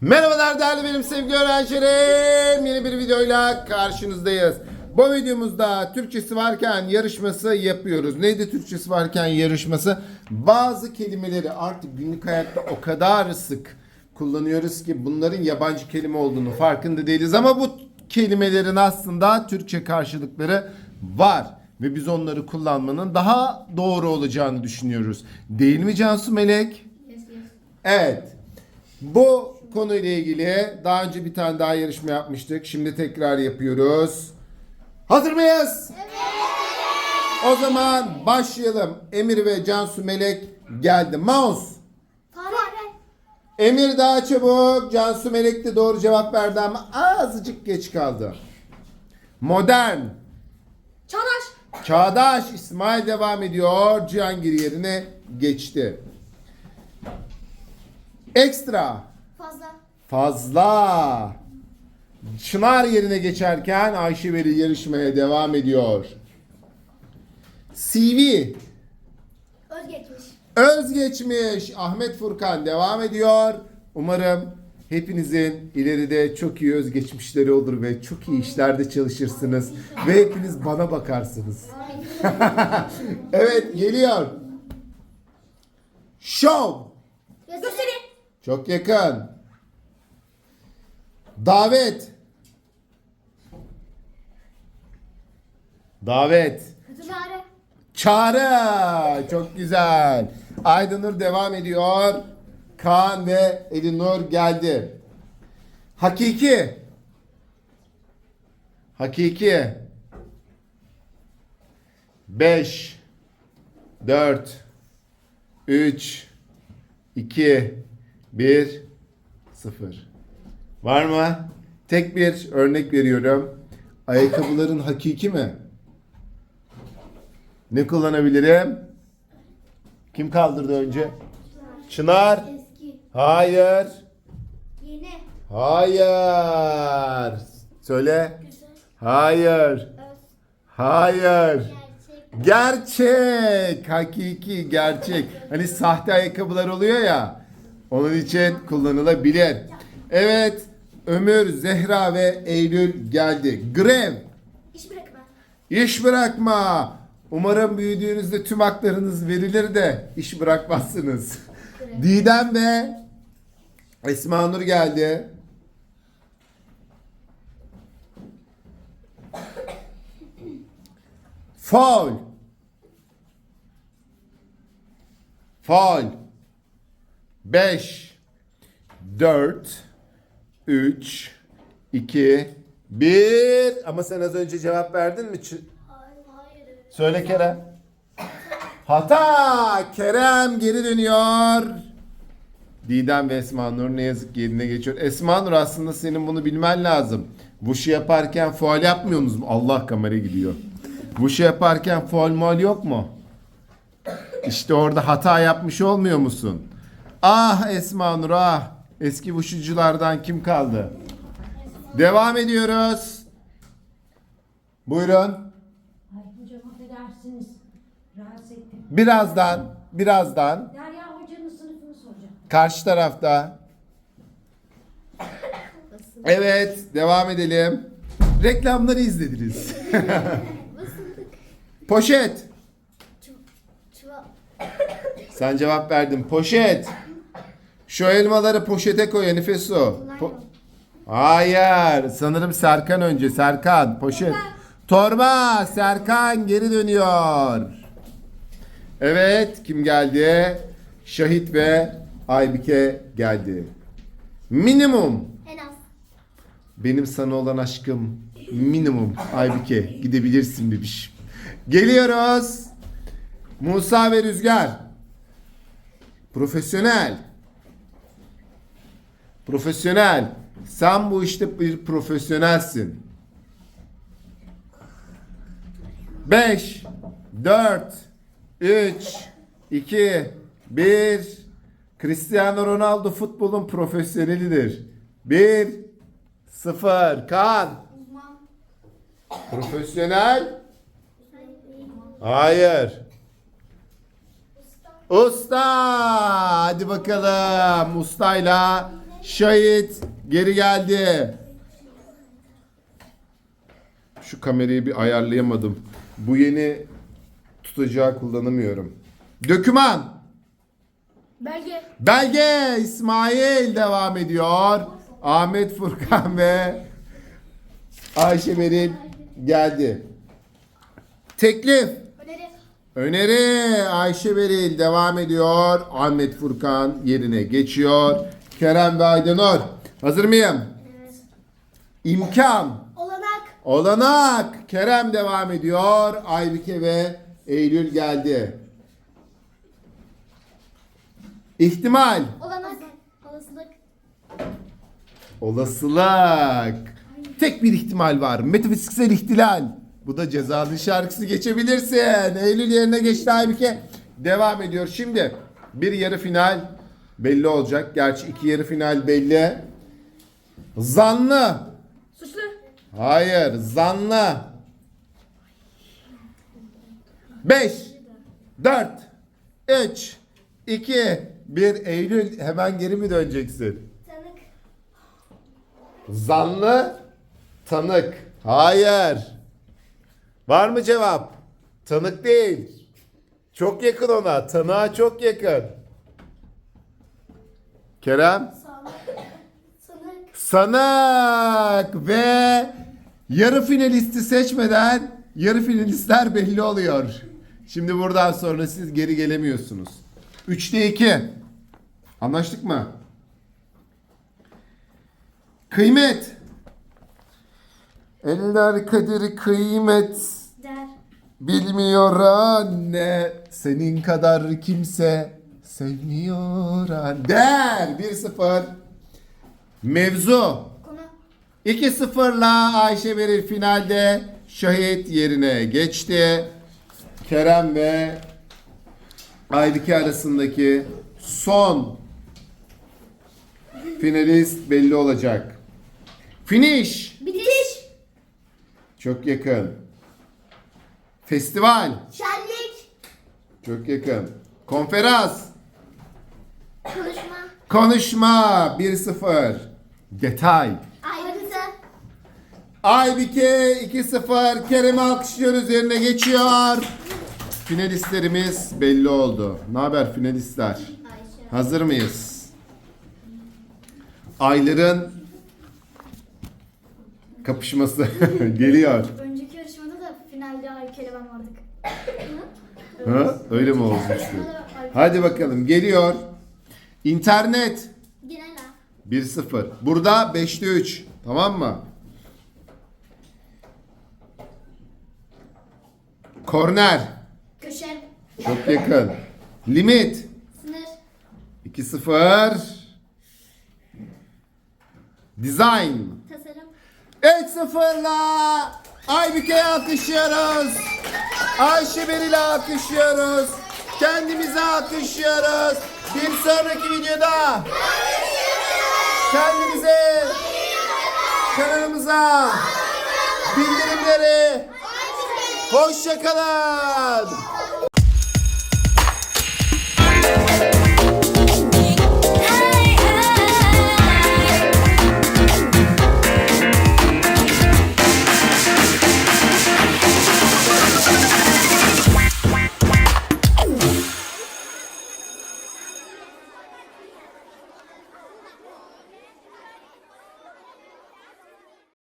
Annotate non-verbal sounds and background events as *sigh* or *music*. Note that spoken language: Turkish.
Merhabalar değerli benim sevgili öğrencilerim. Yeni bir videoyla karşınızdayız. Bu videomuzda Türkçesi varken yarışması yapıyoruz. Neydi Türkçesi varken yarışması? Bazı kelimeleri artık günlük hayatta o kadar sık kullanıyoruz ki bunların yabancı kelime olduğunu farkında değiliz. Ama bu kelimelerin aslında Türkçe karşılıkları var. Ve biz onları kullanmanın daha doğru olacağını düşünüyoruz. Değil mi Cansu Melek? Evet. Bu konuyla ilgili daha önce bir tane daha yarışma yapmıştık. Şimdi tekrar yapıyoruz. Hazır mıyız? Evet. O zaman başlayalım. Emir ve Cansu Melek geldi. Mouse. Fare. Emir daha çabuk. Cansu Melek de doğru cevap verdi ama azıcık geç kaldı. Modern. Çağdaş. Çağdaş İsmail devam ediyor. Cihangir yerine geçti. Ekstra. Fazla. Fazla. Çınar yerine geçerken Ayşe Veli yarışmaya devam ediyor. CV. Özgeçmiş. Özgeçmiş. Ahmet Furkan devam ediyor. Umarım hepinizin ileride çok iyi özgeçmişleri olur ve çok iyi işlerde çalışırsınız. Ve hepiniz bana bakarsınız. *laughs* evet geliyor. Show. Gösteri. Çok yakın. Davet. Davet. Çare. Çağrı. Çok güzel. Aydınur devam ediyor. Kaan ve Elinur geldi. Hakiki. Hakiki. 5 4 3 2 1 0 Var mı? Tek bir örnek veriyorum. Ayakkabıların hakiki mi? Ne kullanabilirim? Kim kaldırdı önce? Çınar. Hayır. Yeni. Hayır. Söyle. Hayır. Hayır. Gerçek. Gerçek. Hakiki gerçek. Hani sahte ayakkabılar oluyor ya. Onun için kullanılabilir. Evet. Ömür, Zehra ve Eylül geldi. Grev. İş bırakma. İş bırakma. Umarım büyüdüğünüzde tüm haklarınız verilir de iş bırakmazsınız. Didem ve Esma Nur geldi. Faul. Faul. 5 4 3 2 1 Ama sen az önce cevap verdin mi? Ç- Hayır. Hayır. Söyle Kerem. Hata! Kerem geri dönüyor. Didem ve Esma Nur ne yazık ki yerine geçiyor. Esma Nur aslında senin bunu bilmen lazım. Vuşu yaparken faal yapmıyor musun? Allah kamera gidiyor. Vuşu yaparken faal mal yok mu? İşte orada hata yapmış olmuyor musun? Ah Esma Nur ah. Eski vuşuculardan kim kaldı? Devam ediyoruz. Buyurun. Ay hocam affedersiniz. Rahatsız ettim. Birazdan, birazdan Derya hocanın sınıfını soracağım. karşı tarafta. Evet, devam edelim. Reklamları izlediniz. Poşet. Sen cevap verdin. Poşet. Şu elmaları poşete koy Hanife Su. Po- Hayır. Sanırım Serkan önce. Serkan. Poşet. Torba. Serkan geri dönüyor. Evet. Kim geldi? Şahit ve Aybike geldi. Minimum. En az. Benim sana olan aşkım minimum. Aybike gidebilirsin bebiş. Geliyoruz. Musa ve Rüzgar. Profesyonel. Profesyonel. Sen bu işte bir profesyonelsin. 5 4 3 2 1 Cristiano Ronaldo futbolun profesyonelidir. 1 0 Kan. Profesyonel? Hayır. Usta. Hadi bakalım. Ustayla Şahit geri geldi. Şu kamerayı bir ayarlayamadım. Bu yeni tutacağı kullanamıyorum. Döküman. Belge. Belge İsmail devam ediyor. Ahmet Furkan ve Ayşe Beril geldi. Teklif. Öneri. Öneri Ayşe Beril devam ediyor. Ahmet Furkan yerine geçiyor. Kerem ve Aydanur. Hazır mıyım? Evet. İmkan. Olanak. Olanak. Kerem devam ediyor. Aybike ve Eylül geldi. İhtimal. Olanak. Olasılık. Olasılık. Tek bir ihtimal var. Metafiziksel ihtilal. Bu da cezalı şarkısı geçebilirsin. Eylül yerine geçti Aybike. Devam ediyor. Şimdi bir yarı final belli olacak. Gerçi iki yarı final belli. Zanlı. Suçlu. Hayır. Zanlı. 5 4 3 2 1 Eylül hemen geri mi döneceksin? Tanık. Zanlı tanık. Hayır. Var mı cevap? Tanık değil. Çok yakın ona. Tanığa çok yakın. Kerem? Sanık. Sanık ve yarı finalisti seçmeden yarı finalistler belli oluyor. Şimdi buradan sonra siz geri gelemiyorsunuz. 3'te 2. Anlaştık mı? Kıymet. Eller kadir kıymet Der. bilmiyor anne. Senin kadar kimse sevmiyor anne. Der 1-0. Mevzu. Konu. 2-0'la Ayşe Beril finalde şahit yerine geçti. Kerem ve Aybike arasındaki son finalist belli olacak. Finish. Bitiş. Çok yakın. Festival. Şenlik. Çok yakın. Konferans. Konuşma. Konuşma 1-0. Detay. Ayrıntı. Aybike 2-0. Kerem'i alkışlıyoruz yerine geçiyor. Finalistlerimiz belli oldu. Ne haber finalistler? Hazır mıyız? Ayların kapışması *laughs* geliyor. Önceki yarışmada da finalde Aykele ben vardık. Ha? Öyle mi olmuştu? Hadi bakalım geliyor. İnternet Genel ha. 1-0. Burada 5'te 3. Tamam mı? Korner. Köşe. Çok yakın. Limit. Sınır. 2-0. Design. Tasarım. 3-0'la Aybike'yi alkışlıyoruz. Ayşe Beril'i alkışlıyoruz. Kendimize alkışlıyoruz. Bir sonraki videoda kendimize kanalımıza bildirimleri hoşçakalın.